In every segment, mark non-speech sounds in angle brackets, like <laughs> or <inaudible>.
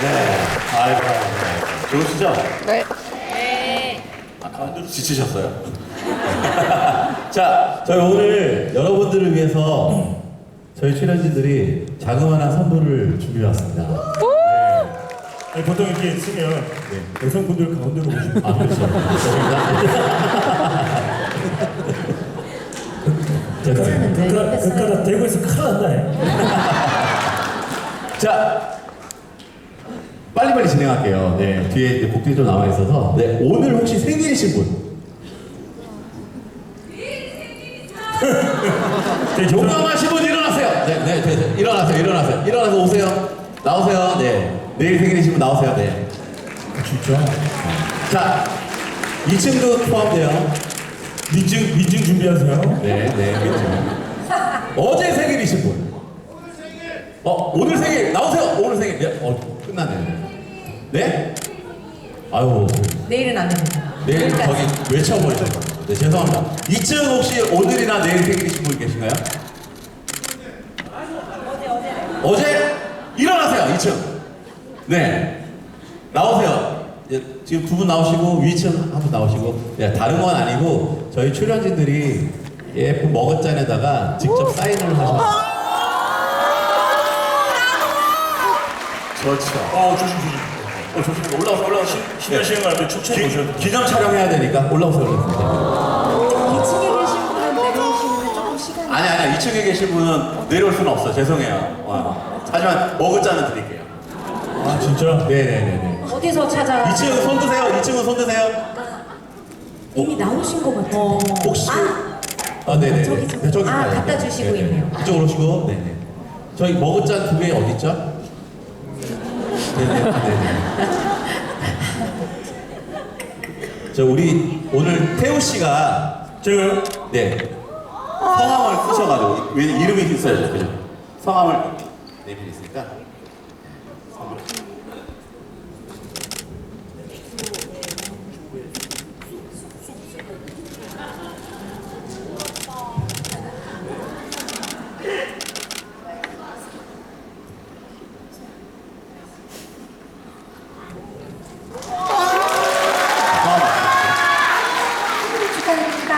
네. 아이고. 그리고 진짜 네. 아까 한대로 지치셨어요. 자, 저희 오늘 여러분들을 위해서 저희 출연진들이 자그마한 선물을 준비해왔습니다. 아니, 보통 이렇게 쓰면 여성분들 가운데로 오시는 아, 그렇죠. 제가 그까라 대구에서 큰일 난다 자, 빨리빨리 진행할게요. 네, 뒤에 이제 곡들이 좀 남아 있어서. 네, 오늘 혹시 생일이신 분? <laughs> 네, 저 용감하신 분 일어나세요. 네, 네, 네, 네. 일어나세요, 일어나세요. 일어나서 오세요. 나오세요. 네. 내일 생일이신 분 나오세요. 네. 진짜 자, 2층도 포함돼요. 민증 민증 준비하세요. 네, 네, 그렇죠. 어제 생일이신 분. 어, 오늘 생일 나오세요. 오늘 생일. 네, 어, 끝났네. 네? 아유, 내일은 안 됩니다. 내일. 저기 외쳐버리죠. 네, 죄송합니다. 2층 혹시 오늘이나 내일 생일이신 분 계신가요? 어제 일어나세요. 2층. 네. 나오세요. 이제 지금 두 분 나오시고 위층 한 분 나오시고 네, 다른 건 아니고 저희 출연진들이 예쁜 머그잔에다가 직접 사인을 하셔서 그렇죠. 어 조심 조심. 어, 좋습니다. 올라오세요. 올라오세요. 신현 씨가 앞에 초청 오셔야 돼. 기념 촬영해야 되니까 올라오세요. 올라오세요. 2층에 계신 분은 내려오시면 조금 시간이. 아니 아니 2층에 계신 분은 내려올 수는 없어 요. 죄송해요. 어. 하지만 먹을 자는 드릴게요. 아 진짜? 네네네네. 어디서 찾아? 2층은 손 드세요. 2층은 손 드세요. 이미 나오신 것 같은데. 혹시 아, 아 네네. 저기, 저기. 네, 저기 아, 갖다. 주시고 네네. 있네요. 이쪽으로 오시고 네네. 저희 먹을 잔 두개 어디 있죠? 네네. 아, 네네. 저 우리 오늘 태우 씨가 제가 네 성함을 쓰셔가지고 왜 이름이 있어야죠? 성함을 내밀 있으니까. 성함을 축하드립니다.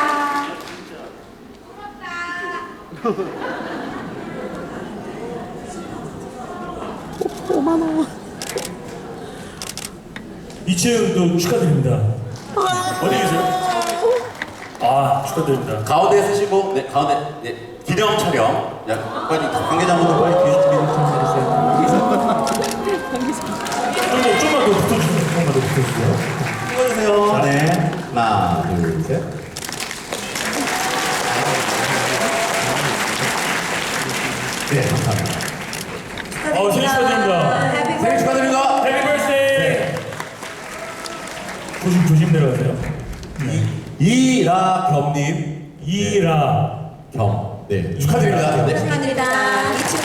이층도 축하드립니다. 어디 계세요? 아 축하드립니다. 가운데 쓰시고 네 가운데 네 기념 촬영 야 빨리 관계자분들 빨리 기념 기념 촬영 해주세요 좀만 더 붙어주세요. 조금만 더 붙어주세요. 찍어주세요 네 하나 둘 네 감사합니다 어 생일 축하드립니다. 생일 축하드립니다 해피 버스데이. 조심 조심 내려가세요. 이라겸님 이라. 겸 네 축하드립니다 네. 축하드립니다. 이 친구.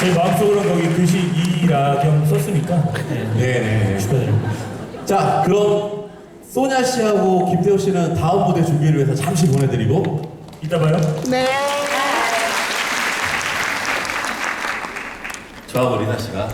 제 마음속으로 거기 글씨 이라 겸 썼으니까 네. 네 네 축하드립니다. 자 그럼 소냐 씨하고 김태호 씨는 다음 무대 준비를 위해서 잠시 보내드리고 이따 봐요. 네. 저하고 리나 씨가